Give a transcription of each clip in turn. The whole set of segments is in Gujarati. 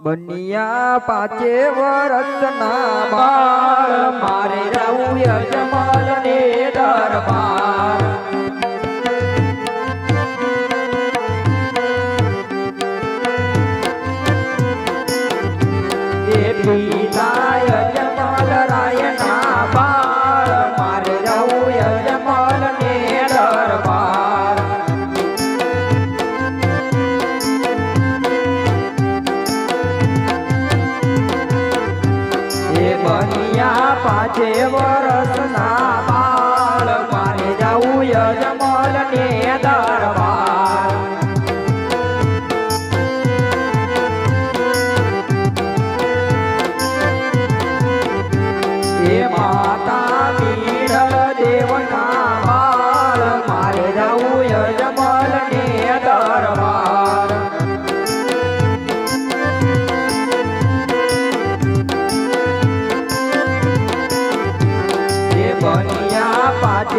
બનિયા પાંચે વરસના બાળ મારે રહું યજમાન ને દરબાર. એ પિતા પાંચે વરસના બાળ મારે જવું યજમલ ને દરબાર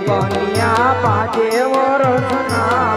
બન્યા પાંચે વર્ષના